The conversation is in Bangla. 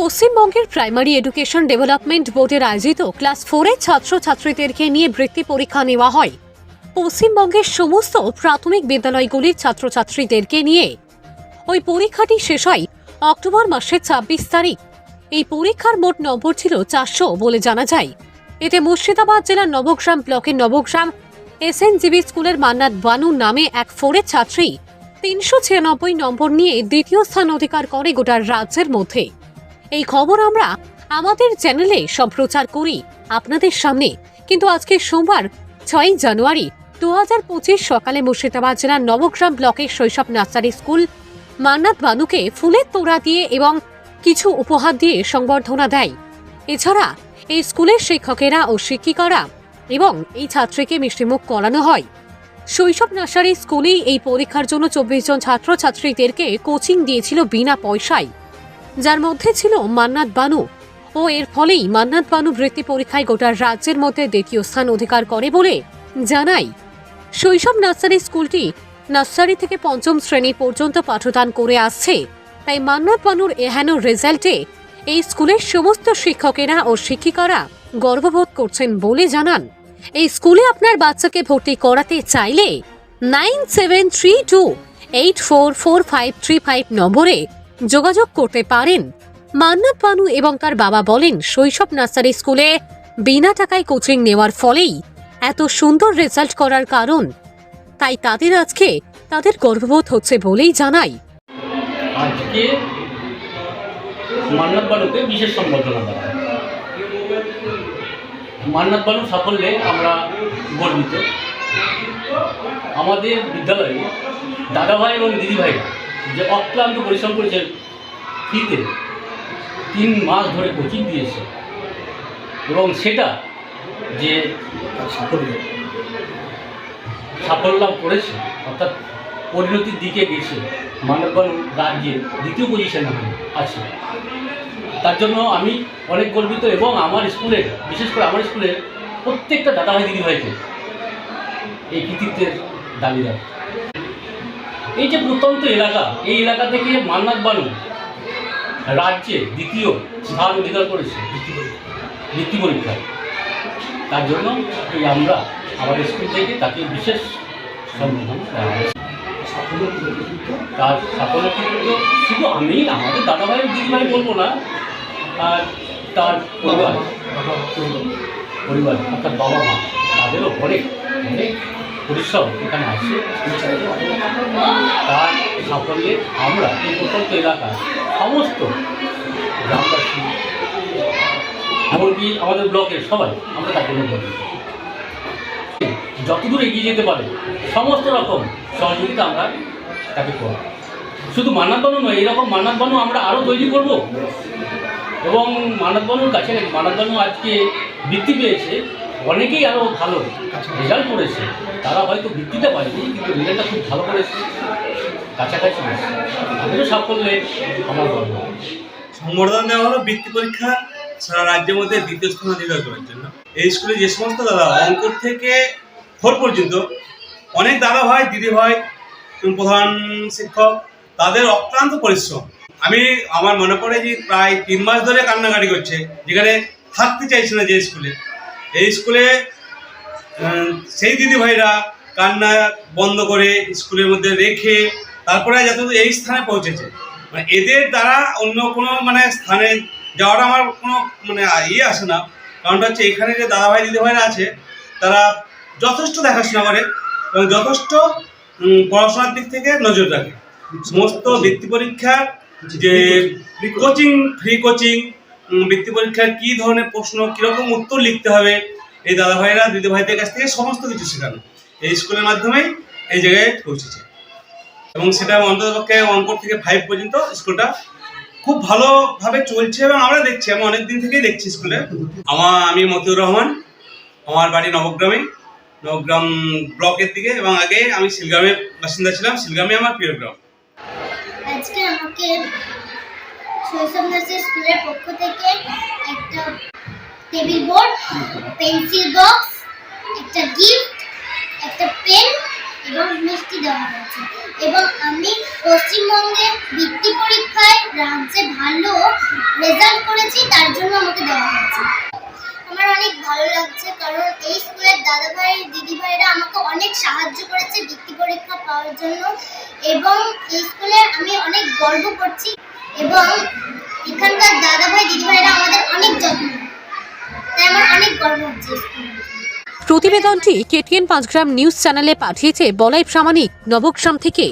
পশ্চিমবঙ্গের প্রাইমারি এডুকেশন ডেভেলপমেন্ট বোর্ডের আয়োজিত ক্লাস ফোরের ছাত্রছাত্রীদেরকে নিয়ে বৃত্তি পরীক্ষা নেওয়া হয়। পশ্চিমবঙ্গের সমস্ত প্রাথমিক বিদ্যালয়গুলির ছাত্রছাত্রীদেরকে নিয়ে। ওই পরীক্ষাটি শেষ হয় অক্টোবর মাসের ছাব্বিশ তারিখ। এই পরীক্ষার মোট নম্বর ছিল চারশো বলে জানা যায়। এতে মুর্শিদাবাদ জেলার নবগ্রাম ব্লকের নবগ্রাম এসএনজিবি স্কুলের মান্নাত বানু নামে এক ফোরের ছাত্রী তিনশো ছিয়ানব্বই নম্বর নিয়ে দ্বিতীয় স্থান অধিকার করে গোটা রাজ্যের মধ্যে। এই খবর আমরা আমাদের চ্যানেলে সম্প্রচার করি আপনাদের সামনে। কিন্তু আজকে সোমবার, ছয়ই জানুয়ারি দু হাজার পঁচিশ সকালে মুর্শিদাবাদ জেলার নবগ্রাম ব্লকের শৈশব নার্সারি স্কুল, মান্নাত বানুকে ফুলের তোড়া দিয়ে এবং কিছু উপহার দিয়ে সংবর্ধনা দেয়। এছাড়া এই স্কুলের শিক্ষকেরা ও শিক্ষিকারা এবং এই ছাত্রীকে মিষ্টিমুখ করানো হয়। শৈশব নার্সারি স্কুলেই এই পরীক্ষার জন্য চব্বিশ জন ছাত্রছাত্রীদেরকে কোচিং দিয়েছিল বিনা পয়সায়। যার মধ্যে ছিল মান্নাত বানু। ও এর ফলেই মান্নাত বানু বৃত্তি পরীক্ষায় গোটা রাজ্যের মধ্যে দ্বিতীয় স্থান অধিকার করে বলে জানাই। শৈশব নার্সারি স্কুলটি নার্সারি থেকে পঞ্চম শ্রেণি পর্যন্ত পাঠদান করে আসছে। তাই মান্নাত বানুর এহেন রেজাল্টে এই স্কুলের সমস্ত শিক্ষকেরা ও শিক্ষিকারা গর্ববোধ করছেন বলে জানান। এই স্কুলে আপনার বাচ্চাকে ভর্তি করাতে চাইলে nine seven three two eight four four five three five নম্বরে যোগাযোগ করতে পারেন। মান্নাত বানু এবং তার বাবা বলেন, শৈশব নার্সারি স্কুলে বিনা টাকায় কোচিং নেওয়ার ফলেই এত সুন্দর রেজাল্ট করার কারণ। তাই তাদের আজকে তাদের গর্ববোধ হচ্ছে বলেই জানাই। আজকে মান্নাত বানুকে বিশেষ সম্বর্ধনা দেওয়া মান্নাত বানুর সাফল্যে আমরা গর্বিত। আমাদের বিদ্যালয়ে দাদাভাই এবং দিদিভাই যে অক্লান্ত পরিশ্রম করেছে ফ্রিতে তিন মাস ধরে কোচিং দিয়েছে। এবং সেটা যে সাফল্য লাভ করেছে, অর্থাৎ পরিণতির দিকে গেছে মানবগণ রাজ্যে দ্বিতীয় পজিশনে আছে। তার জন্য আমি অনেক গর্বিত এবং আমার স্কুলের, বিশেষ করে আমার স্কুলের প্রত্যেকটা দাদাভাই দিদিভাইকে এই কৃতিত্বের দাবিদার। এই যে প্রত্যন্ত এলাকা, এই এলাকা থেকে মান্নাত বানু রাজ্যে দ্বিতীয় স্থান অধিকার করেছে। বৃত্তি পরীক্ষায়। তার জন্য এই আমরা আমাদের স্কুল থেকে তাকে বিশেষ তার সাফল্য শুধু আমি আমাদের দাদাভাই, দিদিভাই বলব না, আর তার পরিবার। পরিবার, অর্থাৎ বাবা মা তাদেরও অনেক অনেক পরিশ্রম এখানে আছে। তার সাফল্যে আমরা এই প্রত্যন্ত এলাকার সমস্ত গ্রামবাসী এমনকি আমাদের ব্লকের সবাই আমরা তার জন্য গর্বিত যতদূর এগিয়ে যেতে পারে, সমস্ত রকম সহযোগিতা আমরা তাকে করব। শুধু মান্নাত নয় এরকম মান্নাত আমরা আরও তৈরি করব। এবং মান্নাত কাছে মান্নাত আজকে বৃত্তি পেয়েছে অনেকেই আরও ভালো রেজাল্ট করেছে। তারা হয়তো বৃত্তিটা পায়নি কিন্তু রেজাল্টটা খুব ভালো করেছে। কাছাকাছি। তাদেরও সাফল্যে আমার গর্ব। সম্বর্ধনা দেওয়া হলো বৃত্তি পরীক্ষা সারা রাজ্যের মধ্যে দ্বিতীয় স্থান অধিকার করার জন্য। এই স্কুলে যে সমস্ত দাদা অঙ্ক থেকে ফোর পর্যন্ত অনেক দাদা ভাই দিদি ভাই এবং প্রধান শিক্ষক তাদের অক্লান্ত পরিশ্রম। আমি আমার মনে পড়ে যে প্রায় তিন মাস ধরে কান্নাকাটি করছে যেখানে থাকতে চাইছে না যে স্কুলে। এই স্কুলে সেই দিদি ভাইরা কান্না বন্ধ করে স্কুলের মধ্যে রেখে তারপরে যত এই স্থানে পৌঁছেছে। মানে এদের দ্বারা অন্য কোনো মানে স্থানে যাওয়াটা আমার কোনো মানে ইয়ে আসে না। কারণটা হচ্ছে এখানে যে দাদাভাই দিদিভাইরা আছে তারা যথেষ্ট দেখাশোনা করে এবং যথেষ্ট পড়াশোনার দিক থেকে নজর রাখে। সমস্ত বৃত্তি পরীক্ষার যে কোচিং ফ্রি কোচিং বৃত্তি পরীক্ষার কী ধরনের প্রশ্ন, কীরকম উত্তর লিখতে হবে, এই দাদাভাইরা দিদিভাইদের কাছ থেকে সমস্ত কিছু শেখানো। এই স্কুলের মাধ্যমেই এই জায়গায় পৌঁছেছে। এবং সেটা অন্ততপক্ষে অঙ্ক থেকে ফাইভ পর্যন্ত স্কুলটা খুব ভালোভাবে চলছে এবং আমরা দেখছি, আমি অনেক দিন থেকেই দেখছি স্কুলে। আমার, আমি মতিউর রহমান, আমার বাড়ি নবগ্রামে, নবগ্রাম ব্লকের দিকে এবং আগে আমি শিলগ্রামের বাসিন্দা ছিলাম শিলগ্রামে আমার প্রিয় গ্রাম। আজকে আমাকে শৈশব নার্সারি স্কুলের পক্ষ থেকে একটা টেবিল বোর্ড পেন্সিল বক্স একটা গিফট একটা পেন এবং মিষ্টি দেওয়া হয়েছে। এবং আমি পশ্চিমবঙ্গে বৃত্তি পরীক্ষায় রাজ্যে ভালো রেজাল্ট করেছি, তার জন্য আমাকে দেওয়া হয়েছে। আমার অনেক ভালো লাগছে, কারণ এই স্কুলের দাদাভাই, দিদিভাইরা আমাকে অনেক সাহায্য করেছে বৃত্তি পরীক্ষা পাওয়ার জন্য। এবং এই স্কুলে আমি অনেক গর্ব করছি। এবং এখানকার দাদা ভাই দিদিভাইরা আমাদের অনেক যত্ন তাই আমার অনেক গর্ব হচ্ছে। প্রতিবেদনটি কেটিএন পাঁচগ্রাম নিউজ চ্যানেলে পাঠিয়েছে বলাই প্রামাণিক নবগ্রাম থেকে